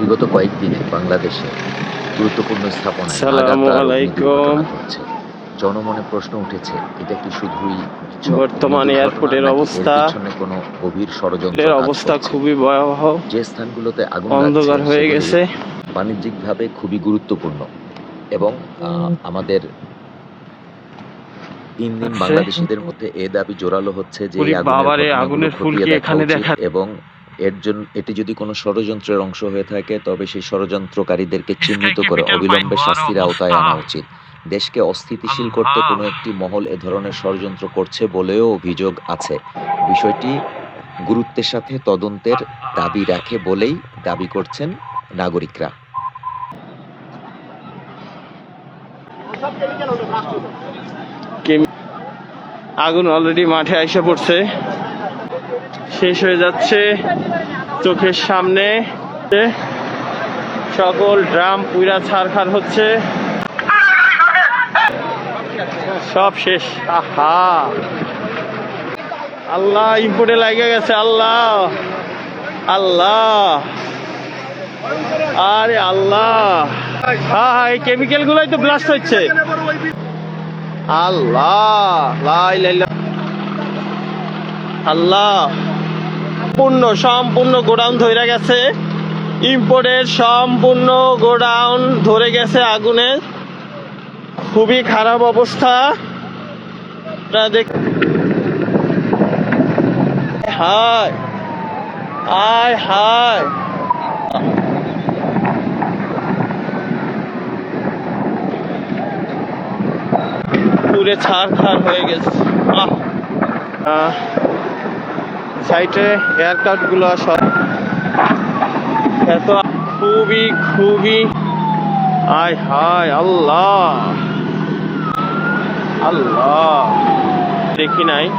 বিগত কয়েকদিনে বাংলাদেশে গুরুত্বপূর্ণ ঘটছে। জনমনে প্রশ্ন উঠেছে এটা কি শুধুই বর্তমানে এয়ারপোর্টের অবস্থা? কোনো গভীর ষড়যন্ত্র এর কাজ অবস্থা খুবই ভয়াবহ। যে স্থানগুলোতে আগুন অন্ধকার হয়ে গেছে। বাণিজ্যিকভাবে খুবই গুরুত্বপূর্ণ এবং আমাদের দিন দিন আছে। বাংলাদেশিদের মধ্যে এ দাবি জোরালো হচ্ছে যে আগুনের বাবারে, ঘটনাগুলো আগুনের ফুল খতিয়ে কি দেখা এখানে দেখা- এবং এর জন্য এটি যদি কোনো ষড়যন্ত্রের অংশ হয়ে থাকে তবে সেই ষড়যন্ত্রকারীদেরকে চিহ্নিত করে অবিলম্বে শাস্তির আওতায় আনা উচিত। দেশকে অস্থিতিশীল করতে কোনো একটি মহল এ ধরনের ষড়যন্ত্র করছে বলেও অভিযোগ আছে। বিষয়টি গুরুত্বের সাথে তদন্তের দাবি রাখে বলেই দাবি করছেন নাগরিকরা। আগুন অলরেডি মাঠে আইসা পড়ছে। শেষ হয়ে যাচ্ছে চোখের সামনে। সকল ড্রাম পুইরা ছাড়খার হচ্ছে। সব শেষ। আহা। আল্লাহ ইম্পোর্টে লাগে গেছে, আল্লাহ। আল্লাহ। আরে আল্লাহ। হ্যাঁ হ্যাঁ এই কেমিক্যাল গুলোই তো ব্লাস্ট হচ্ছে। আল্লাহ, লা ইলাহা ইল্লা- আল্লাহ সম্পূর্ণ সম্পূর্ণ গোডাউন ধরে গেছে। ইম্পোর্টের সম্পূর্ণ গোডাউন ধরে গেছে আগুনে। খুবই খারাপ অবস্থা। দেখ হায় আয় হায়। পুরে ছাড় খাড় হয়ে গেছে। সাইডে এয়ারকাটগুলো সব এত খুবই খুবই, আয় হায় আল্লাহ। আল্লাহ। দেখি নাই।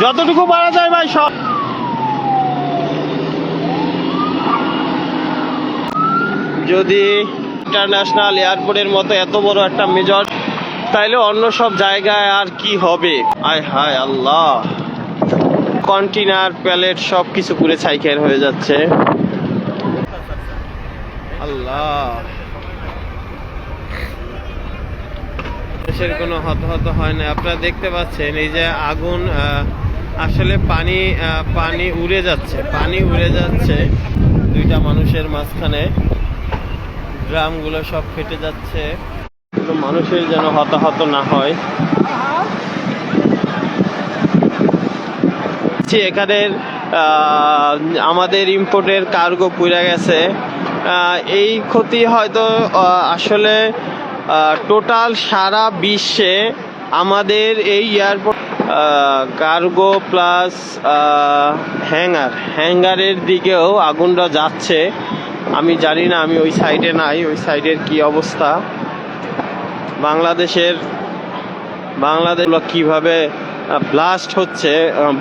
যতটুকু পারা যায় ভাই, সব। যদি ইন্টারন্যাশনাল এয়ারপোর্টের মতো এত বড় একটা মেজর তাইলে অন্য সব জায়গায় আর কি হবে? আয় হায় আল্লাহ। কন্টেনার প্যালেট সব কিছু পুরে সাইকেল হয়ে যাচ্ছে। আল্লাহ। দেশের কোনো হতাহত হয় না। আপনারা দেখতে পাচ্ছেন এই যে আগুন আসলে পানি পানি উড়ে যাচ্ছে। পানি উড়ে যাচ্ছে দুইটা মানুষের মাঝখানে। ড্রামগুলো সব ফেটে যাচ্ছে। কোনো মানুষের যেন হতাহত না হয়। যে এখানে আমাদের ইম্পোর্টের কার্গো পুড়ে গেছে। এই ক্ষতি হয়তো আসলে টোটাল সারা বিশ্বে আমাদের এই এয়ারপোর্ট কার্গো প্লাস হ্যাঙ্গার হ্যাঙ্গারের দিকেও আগুনটা যাচ্ছে। আমি জানি না, আমি ওই সাইডে নাই, ওই সাইডের কি অবস্থা। বাংলাদেশের বাংলাদেশ কীভাবে ব্লাস্ট হচ্ছে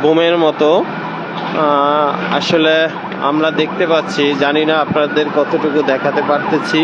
বোমের মতো আসলে আমরা দেখতে পাচ্ছি, জানি না আপনাদের কতটুকু দেখাতে পারতেছি।